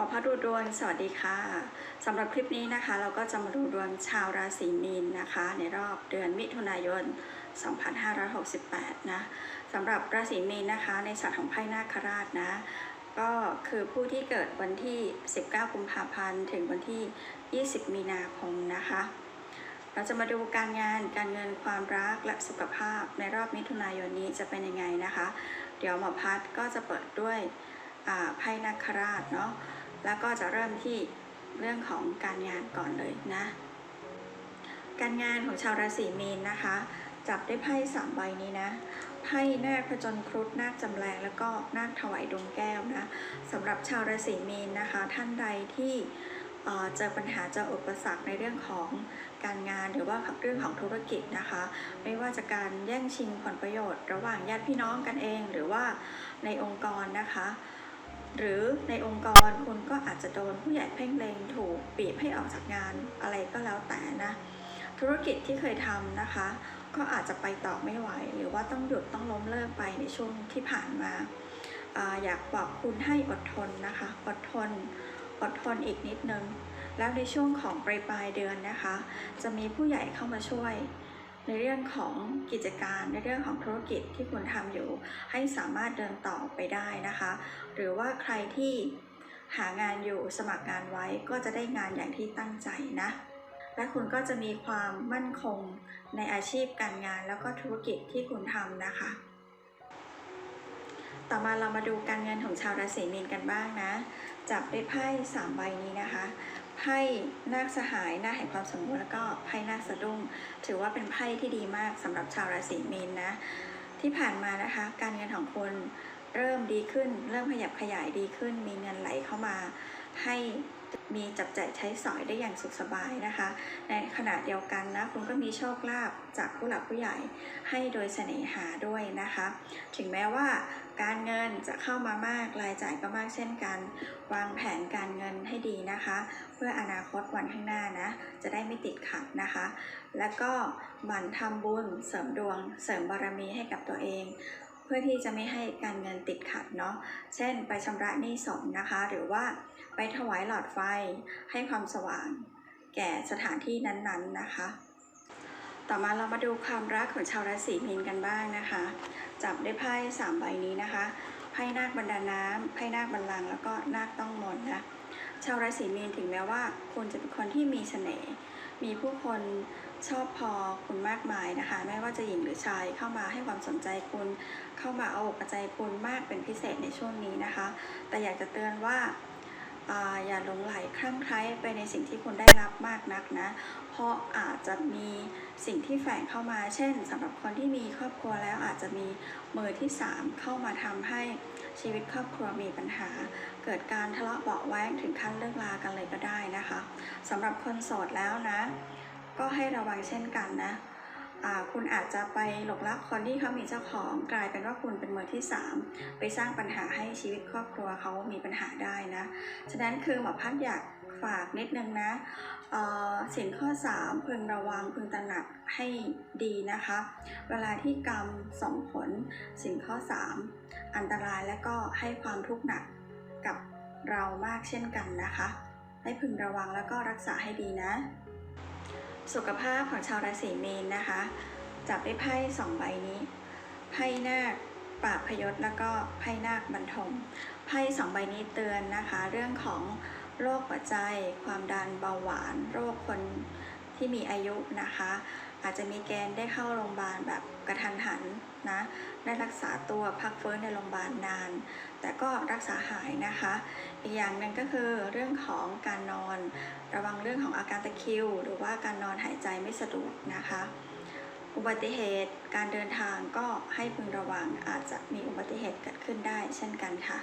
มอพัดดูดวงสวัสดีค่ะสำหรับคลิปนี้นะคะ เราก็จะมาดูดวงชาวราศีมีนนะคะ ในรอบเดือนมิถุนายน 2568 นะสำหรับราศีมีนนะคะ ในศาสตร์ของไพ่นาคราชนะ ก็คือผู้ที่เกิดวันที่ 19 กุมภาพันธ์ถึงวันที่ 20 มีนาคมนะคะ เราจะมาดูการงานการเงินความรักและสุขภาพในรอบมิถุนายนนี้จะเป็นยังไงนะคะ เดี๋ยวหมอพัดก็จะเปิดด้วยไพ่นาคราชเนาะ แล้วก็จะเริ่มที่เรื่องของการงานก่อนเลยนะ การงานของชาวราศีมีนนะคะ จับได้ไพ่สามใบนี้นะไพ่นาคผจญครุฑนาคจำแรงแล้วก็นาคถวายดวงแก้วนะสำหรับชาวราศีมีนนะคะ ท่านใดที่เอ่อเจอปัญหาเจออุปสรรคในเรื่องของการงานหรือว่าเรื่องของธุรกิจนะคะ ไม่ว่าจะการแย่งชิงผลประโยชน์ ระหว่างญาติพี่น้องกันเอง หรือว่าในองค์กรนะคะ หรือในองค์กรคุณก็อาจจะโดนผู้ใหญ่เพ่งเล็งถูกบีบให้ออกจากงานอะไรก็แล้วแต่นะ ธุรกิจที่เคยทำนะคะ ก็อาจจะไปต่อไม่ไหว หรือว่าต้องหยุดต้องล้มเลิกไปในช่วงที่ผ่านมาอาอยากบอกคุณให้อดทนนะคะ อดทน อดทนอีกนิดนึง แล้วในช่วงของปลายปลายเดือนนะคะ จะมีผู้ใหญ่เข้ามาช่วย ในเรื่องของกิจการในเรื่องของธุรกิจที่คุณทำอยู่ ให้สามารถเดินต่อไปได้นะคะ หรือว่าใครที่หางานอยู่สมัครงานไว้ก็จะได้งานอย่างที่ตั้งใจนะ และคุณก็จะมีความมั่นคงในอาชีพการงานแล้วก็ธุรกิจที่คุณทำนะคะ ต่อมาเรามาดูการเงินของชาวราศีมีนกันบ้างนะ จับด้ไพ่สามใบนี้นะคะ ไพ่นาคสหายนาคแห่งความสมบูรณ์แล้วก็ไพ่นาคสะดุ้งถือว่าเป็นไพ่ที่ดีมากสำหรับชาวราศีมีนนะที่ผ่านมานะคะ การเงินของคุณเริ่มดีขึ้น เริ่มขยับขยายดีขึ้น มีเงินไหลเข้ามาให้ มีจับจ่ายใช้สอยได้อย่างสุขสบายนะคะ ในขณะเดียวกันนะคุณก็มีโชคลาภจากผู้หลักผู้ใหญ่ให้โดยเสน่หาด้วยนะคะ ถึงแม้ว่าการเงินจะเข้ามามากรายจ่ายก็มากเช่นกัน วางแผนการเงินให้ดีนะคะ เพื่ออนาคตวันข้างหน้านะ จะได้ไม่ติดขัดนะคะ แล้วก็หมั่นทำบุญเสริมดวง เสริมบารมีให้กับตัวเอง พื่อที่จะไม่ให้การเงินติดขัดเนาะ เช่น ไปชำระหนี้สงนะคะ หรือว่าไปถวายหลอดไฟให้ความสว่าง แก่สถานที่นั้นๆนะคะ ต่อมาเรามาดูความรักของชาวราศีมีนกันบ้างนะคะ จับได้ไพ่สามใบนี้นะคะ ไพ่นาคบรรดาน้ำไพ่นาคบัลลัง แล้วก็นาคต้องมนนะ ชาวราศีมีนถึงแม้ว่า คุณจะเป็นคนที่มีเสน่ห์มีผู้คนชอบพอคุณมากมายนะคะ ไม่ว่าจะหญิงหรือชายเข้ามาให้ความสนใจคุณ เข้ามาเอาอกเอาใจคุณมากเป็นพิเศษในช่วงนี้นะคะ แต่อยากจะเตือนว่า อย่าหลงไหลคลั่งไคล้ไปในสิ่งที่คุณได้รับมากนักนะ เพราะอาจจะมีสิ่งที่แฝงเข้ามา เช่นสำหรับคนที่มีครอบครัวแล้วอาจจะมีมือที่ 3 เข้ามาทำให้ชีวิตครอบครัวมีปัญหา เกิดการทะเลาะเบาะแว้งถึงขั้นเลิกลากันเลยก็ได้นะคะสำหรับคนโสดแล้วนะ ก็ให้ระวังเช่นกันนะ คุณอาจจะไปหลงรักคนที่เขามีเจ้าของกลายเป็นว่าคุณเป็นมือที่สามไปสร้างปัญหาให้ชีวิตครอบครัวเขามีปัญหาได้นะฉะนั้นคือหมอพัดอยากฝากนิดนึงนะเอ่อสินข้อ 3 พึงระวังพึงตระหนักให้ดีนะคะ เวลาที่กรรมส่งผลสินข้อ 3 อันตรายและก็ให้ความทุกข์หนักกับเรามากเช่นกันนะคะ ให้พึงระวังแล้วก็รักษาให้ดีนะ สุขภาพของชาวราศีเมษนนะคะ จับได้ไพ่สองใบนี้ ไพ่นาคปราบพยศแล้วก็ไพ่นาคบรรทม ไพ่สองใบนี้เตือนนะคะ เรื่องของโรคหัวใจ ความดันเบาหวาน โรคคนที่มีอายุนะคะ อาจจะมีเกณฑ์ได้เข้าโรงพยาบาลแบบกระทันหันนะได้รักษาตัวพักฟื้นในโรงพยาบาลนาน แต่ก็รักษาหายนะคะ อีกอย่างหนึ่งก็คือเรื่องของการนอน ระวังเรื่องของอาการตะคริว หรือว่าการนอนหายใจไม่สะดวกนะคะ อุบัติเหตุการเดินทางก็ให้พึงระวังอาจจะมีอุบัติเหตุเกิดขึ้นได้เช่นกันค่ะ